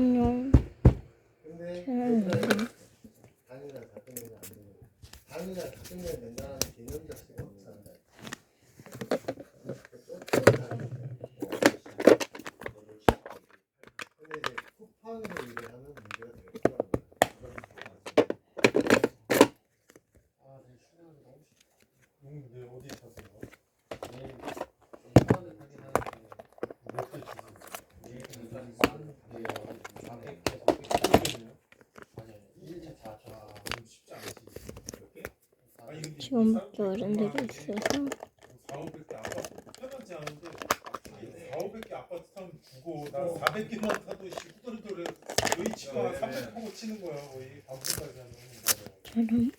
안녕. 근데 음. 당이랑 같은 애는 안 되는. 당이랑 같은 애는 된다는 개념 자체가 없잖아. 근데 이제 쿠팡으로 일을 하면 문제가 되겠더라고요. 아, 내 수련을 너무 싫어. 용인데 어디 사세요? 내일 좀 편하게 타긴 하는데 몇개 주세요? 내일 일단 싼데요 400개에서 500개 모르겠네요. 아니 아니 1차 4차 아, 좀 쉽지 않지. 몇 개? 아니, 근데 지금 이 사람들이 어른들이 정말 있어서 4, 500개 아파트 편하지 않 은데 4, 500개 아파트 타면 주고 나 400개만 타도 씨 후덜후덜해 거의 치과 300하고 치는 거야 거의 반분까지 하면 저는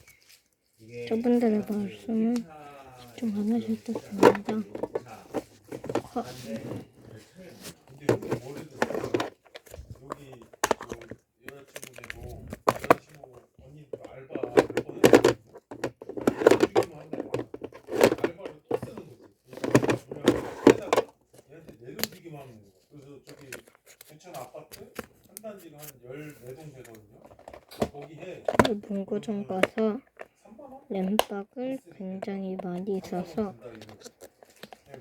저분들의 말씀은 좀안 하셔도 됩니다. 화- 근데 여기 머리도 여기 저 여자친구네도 여자친구 언니도 알바 몇번 해주기만 한다고 알바를 또 쓰는 거지 그러니까 그냥 얘한테 내려주기만 하는 거야 그래서 저기 부천 아파트 한 단지가 한 14동 되거든요 거기 해 문구점 가서 3만 원? 램박을 굉장히 많이 그냥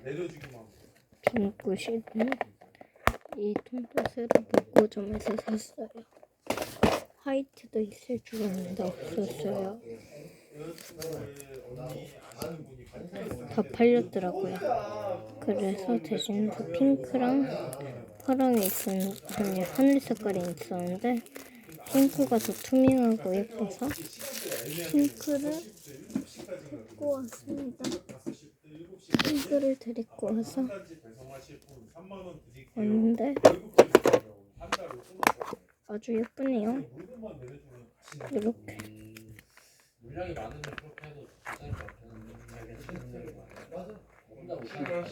내려주기만 하면 돼 빈굿이는 이 통도새로 문구점에서 샀어요. 화이트도 있을 줄 알았는데 없었어요. 여자친구의 언니 아시는 분이 다 팔렸더라고요. 그래서 대신 그 핑크랑 파랑이 있었는 아니 하늘 색깔이 있었는데 핑크가 더 투명하고 예뻐서 핑크를 데리고 왔습니다. 핑크를 데리고 와서 왔는데 아주 예쁘네요. 이렇게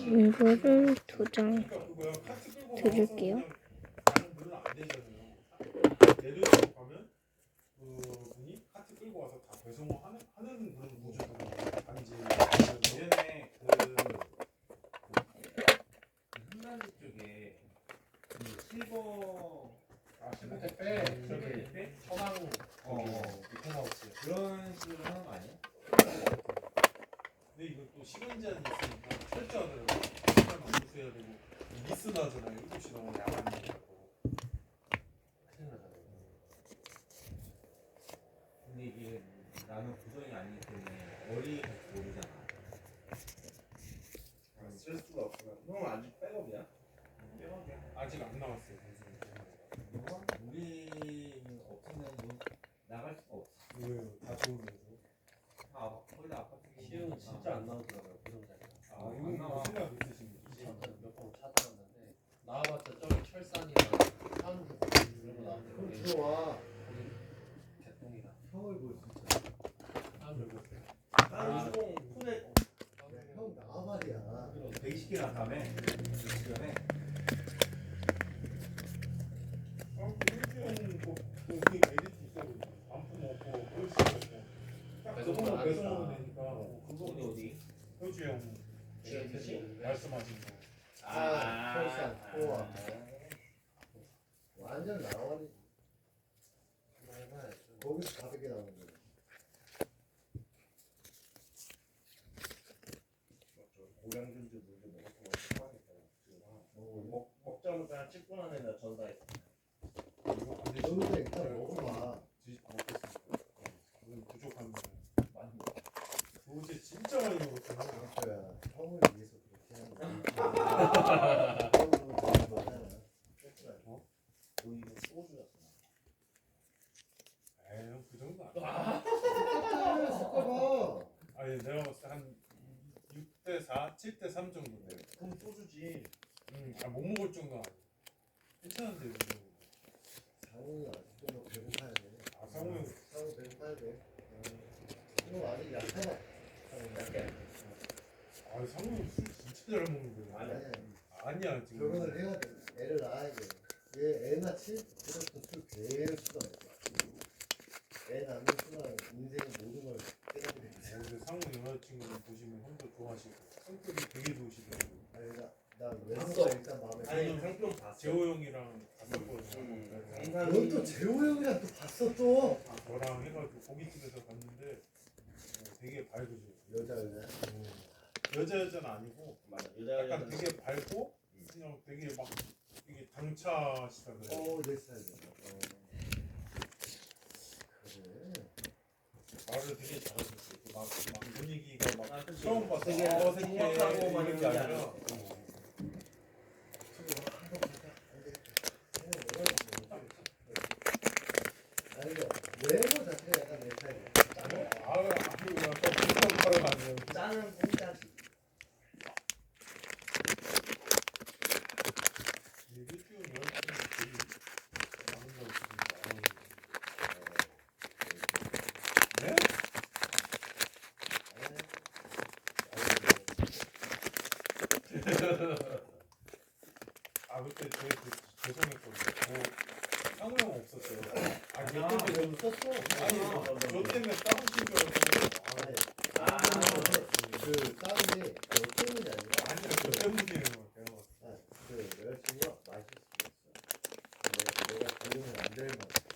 이거를 두장 드릴게요. 내려주고 가면 그분이 카트 끌고 와서 다 배송을 하는, 하는 그런 구조거든요. 단지 예전에 그, 그 한가지 쪽에 그 실버 아, 실버 택배 음, 저기 택배? 천왕 어. 저기 미통하우스 그런 식으로 하는 거 아니야? 근데 이거 또 시간 제한이 있으니까 철저하더라고요. 시간 맞춰야 되고 미스 나잖아요. 7시 넘으면 야간 된다고. 큰일 나잖아요 근데 이게 나는 구성이 아니기 때문에 어리 갈지 모르잖아. 아, 쓸 수가 없구나. 형 아직 백업이야? 아직 안 나왔어요. 이건 우리는 없으면 뭐 나갈 수가 없어. 왜요? 다 좋은데 보이지. 반품 없고 그럴 수 없고. 딱 배송만 그거만 하니까. 배송하면 되니까. 어디 어디? 형 말씀하신 거. 아, 설산. 완전 나와리. 거기서 다섯 개 나오는 거야. 고량준주 물도 먹었고 하니까 먹 먹자마자 10분 안에 나 전화했어. 여기서 일단 먹어봐. 뒤- 먹겠습니다. 오늘 부족합니다. 많이 먹. 어제 진짜 많이 먹었잖아. 강서야, 형을 위해서 그렇게 하는 거야. 형은 되는 거잖아. 어? 너 이거 소주였어. 에이, 아니야. 아, 섞어봐. 아니 내가 봤을 때한 6대 4, 7대 3 정도 돼. 그럼 소주지. 음, 아, 못 먹을 정도 아니야. 괜찮은데 이 정도. 상훈이 아직도 너 배고파야 돼. 아 상호 형 상훈 배고파야 돼. 형 아직 약하다. 약해. 아 상호 형술 진짜 잘 먹는데. 아니야. 아니야 지금. 결혼을 해야 돼. 애를 낳아야 돼. 얘애 낳지? 그때부터 술 계속 쏟아내. 애 낳는 순간 인생의 모든 걸 깨닫게 돼. 근데 상호 여자친구를 보시면 형도 좋아하시고 성격이 되게 좋으시더라고. 아니, 나, 나 외모가 일단 마음에. 아니 상품 봤어. 재호 형이랑 갔었거든요. 음, 항상 넌또 재호 형이랑 또 봤어 또 저랑 해가지고 고깃집에서 봤는데 어, 되게 밝으죠. 여자 여자 여자 여자는 아니고 맞아 여자 약간 여자는 되게 밝고 그냥 되게 막 되게 당차시다 그래요. 어내 스타일이야 어. 말을 되게 잘하셨어요. 그 막, 막 분위기가 막 아. 처음 되게 어색해 행복하고 막 이런 게 아니라. 어, 아니 외모 자체가 약간 내 스타일이야 아, 아유 약간 비슷한 발음 아니에요. 짜는 공짜지 일주일 열심히 되게 많은 걸 있으니까. 네? 아 그때 저희 그 죄송했거든요. 저 상우 형 없었어요. 아 아, 그때 좀 썼어? 아니 저 때문에 줄 알고 아니 아 그 싸움이 너 때문이 아니라 아니요 저 때문이에요. 제가 아, 그 여자친구가 맛있을 수 있어. 내가 내가 적응을 안될 만큼